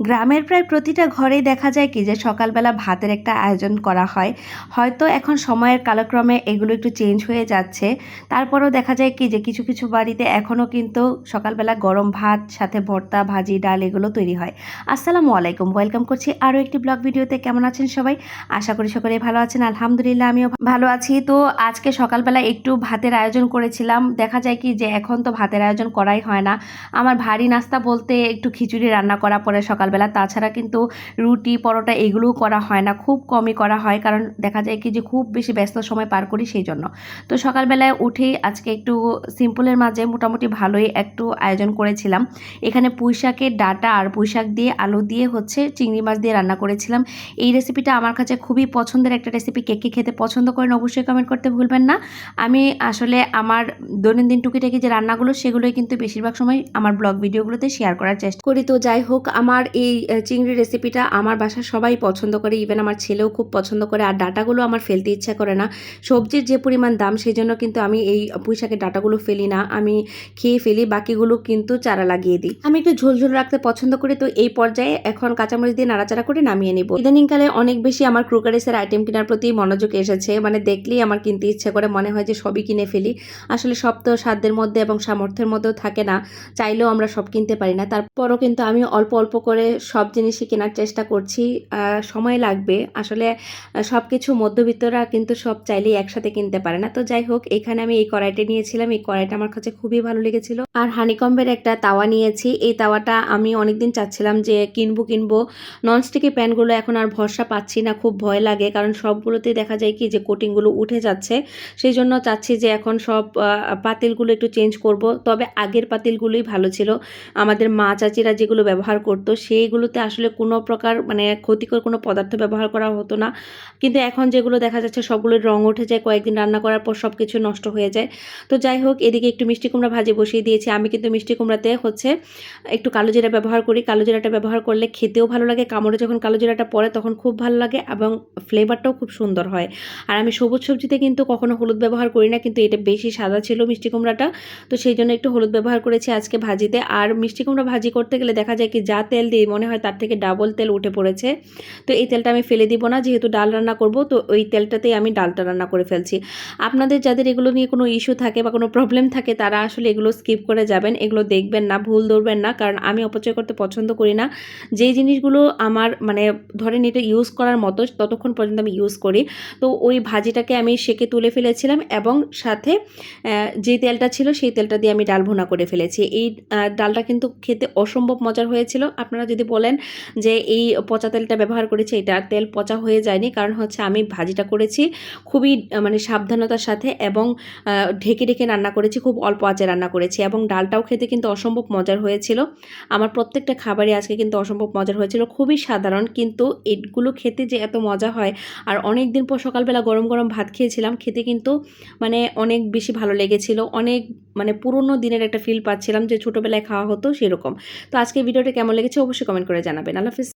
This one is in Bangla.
গ্রামের প্রায় প্রতিটা ঘরেই দেখা যায় কি যে সকালবেলা ভাতের একটা আয়োজন করা হয়। হয়তো এখন সময়ের কালক্রমে এগুলো একটু চেঞ্জ হয়ে যাচ্ছে। তারপরেও দেখা যায় কি যে কিছু কিছু বাড়িতে এখনও কিন্তু সকালবেলা গরম ভাত, সাথে ভর্তা, ভাজি, ডাল এগুলো তৈরি হয়। আসসালামু আলাইকুম ওয়েলকাম করছি আরও একটি ব্লগ ভিডিওতে কেমন আছেন সবাই? আশা করি সকলেই ভালো আছেন। আলহামদুলিল্লাহ, আমিও ভালো আছি। তো আজকে সকালবেলা একটু ভাতের আয়োজন করেছিলাম। দেখা যায় কি যে এখন তো ভাতের আয়োজন করাই হয় না। আমার ভারী নাস্তা বলতে একটু খিচুড়ি রান্না করা পরে সকালবেলা। তাছাড়া কিন্তু রুটি, পরোটা এগুলোও করা হয় না। খুব কমই করা হয় কারণ দেখা যায় কি যে খুব বেশি ব্যস্ত সময় পার করি সেই জন্য। তো সকালবেলায় উঠেই আজকে একটু সিম্পলের মাঝে মোটামুটি ভালোই একটু আয়োজন করেছিলাম। এখানে পুঁই শাকের ডাটা আর পুঁই শাক দিয়ে আলু দিয়ে হচ্ছে চিংড়ি মাছ দিয়ে রান্না করেছিলাম। এই রেসিপিটা আমার কাছে খুবই পছন্দের একটা রেসিপি কে কে খেতে পছন্দ করেন অবশ্যই কমেন্ট করতে ভুলবেন না। আমি আসলে আমার দৈনন্দিন টুকিটাকি যে রান্নাগুলো সেগুলোই কিন্তু বেশিরভাগ সময় আমার ব্লগ ভিডিওগুলোতে শেয়ার করার চেষ্টা করি। তো যাই হোক, আমার এই চিংড়ি রেসিপিটা আমার বাসার সবাই পছন্দ করে ইভেন আমার ছেলেও খুব পছন্দ করে, আর ডাটাগুলো আমার ফেলতে ইচ্ছা করে না। সবজির যে পরিমাণ দাম সেই জন্য কিন্তু আমি এই পুঁই শাকের ডাটাগুলো ফেলি না। আমি খেয়ে ফেলি, বাকিগুলো কিন্তু চারা লাগিয়ে দিই। আমি একটু ঝোলঝোল রাখতে পছন্দ করি, তো এই পর্যায়ে এখন কাঁচামরিচ দিয়ে নাড়াচাড়া করে নামিয়ে নিব। ইদানিংকালে অনেক বেশি আমার ক্রোকারিসের আইটেম কেনার প্রতি মনোযোগ এসেছে। মানে দেখলেই আমার কিনতে ইচ্ছে করে, মনে হয় যে সবই কিনে ফেলি। আসলে সব তো সাধ্যের মধ্যে এবং সামর্থ্যের মধ্যেও থাকে না। চাইলেও আমরা সব কিনতে পারি না। তারপরও কিন্তু আমি অল্প অল্প করে সব জিনিসই কেনার চেষ্টা করছি সময় লাগবে। আসলে সব কিছু মধ্যবিত্তরা কিন্তু সব চাইলেই একসাথে কিনতে পারে না। তো যাই হোক, এখানে আমি এই কড়াইটা নিয়েছিলাম। এই কড়াইটা আমার কাছে খুবই ভালো লেগেছিল। আর হানিকম্বের একটা তাওয়া নিয়েছি। এই তাওয়াটা আমি অনেকদিন চাচ্ছিলাম যে কিনবো কিনবো। ননস্টিকি প্যানগুলো এখন আর ভরসা পাচ্ছি না, খুব ভয় লাগে। কারণ সবগুলোতেই দেখা যায় কি যে কোটিংগুলো উঠে যাচ্ছে। সেই জন্য চাচ্ছি যে এখন সব পাতিলগুলো একটু চেঞ্জ করব। তবে আগের পাতিলগুলোই ভালো ছিল। আমাদের মা চাচিরা যেগুলো ব্যবহার করতো সেইগুলোতে আসলে কোনো প্রকার মানে ক্ষতিকর কোনো পদার্থ ব্যবহার করা হতো না। কিন্তু এখন যেগুলো দেখা যাচ্ছে সবগুলোর রং উঠে যায়, কয়েকদিন রান্না করার পর সব কিছু নষ্ট হয়ে যায়। তো যাই হোক, এদিকে একটু মিষ্টি কুমড়া ভাজি বসিয়ে দিয়েছি। আমি কিন্তু মিষ্টি কুমড়াতে হচ্ছে একটু কালো জিরা ব্যবহার করি। কালো জিরাটা ব্যবহার করলে খেতেও ভালো লাগে। কামড়ে যখন কালো জিরাটা পড়ে তখন খুব ভালো লাগে এবং ফ্লেভারটাও খুব সুন্দর হয়। আর আমি সবুজ সবজিতে কিন্তু কখনো হলুদ ব্যবহার করি না, কিন্তু এটা বেশি সাদা ছিল মিষ্টি কুমড়াটা। তো সেই জন্য একটু হলুদ ব্যবহার করেছি আজকে ভাজিতে। আর মিষ্টি কুমড়া ভাজি করতে গেলে দেখা যায় কি যা তেল দিই মনে হয় তার থেকে ডাবল তেল উঠে পড়েছে। তো এই তেলটা আমি ফেলে দিব না, যেহেতু ডাল রান্না করব, তো ওই তেলটাতেই আমি ডালটা রান্না করে ফেলছি। আপনাদের যাদের এগুলো নিয়ে কোনো ইস্যু থাকে বা কোনো প্রবলেম থাকে, তারা আসলে এগুলো স্কিপ করে যাবেন, এগুলো দেখবেন না, ভুল ধরবেন না, কারণ আমি অপচয় করতে পছন্দ করি না। যেই জিনিসগুলো আমার মানে ধরেন এটা ইউজ করার মতো, ততক্ষণ পর্যন্ত আমি ইউজ করি। তো ওই ভাজিটাকে আমি সেকে তুলে ফেলেছিলাম এবং সাথে যে তেলটা ছিল সেই তেলটা দিয়ে আমি ডাল ভুনা করে ফেলেছি। এই ডালটা কিন্তু খেতে অসম্ভব মজার হয়েছিল। আপনারা যদি বলেন যে এই পচা তেলটা ব্যবহার করেছি, এটা তেল পচা হয়ে যায়নি। কারণ হচ্ছে আমি ভাজিটা করেছি খুবই মানে সাবধানতার সাথে এবং ঢেকে ঢেকে রান্না করেছি, খুব অল্প আঁচে রান্না করেছি এবং ডালটাও খেতে কিন্তু অসম্ভব মজার হয়েছিল। আমার প্রত্যেকটা খাবারই আজকে কিন্তু অসম্ভব মজার হয়েছিল, খুবই সাধারণ কিন্তু এগুলো খেতে যে এত মজা হয়। আর অনেক দিন পর সকালবেলা গরম গরম ভাত খেয়েছিলাম, খেতে কিন্তু মানে অনেক বেশি ভালো লেগেছিল, অনেক মানে পুরনো দিনের একটা ফিল পাচ্ছিলাম যে ছোটোবেলায় খাওয়া হতো সেরকম। তো আজকে ভিডিওটা কেমন লেগেছে অবশ্যই কমেন্ট করে জানাবেন। আল্লাহ হাফিজ।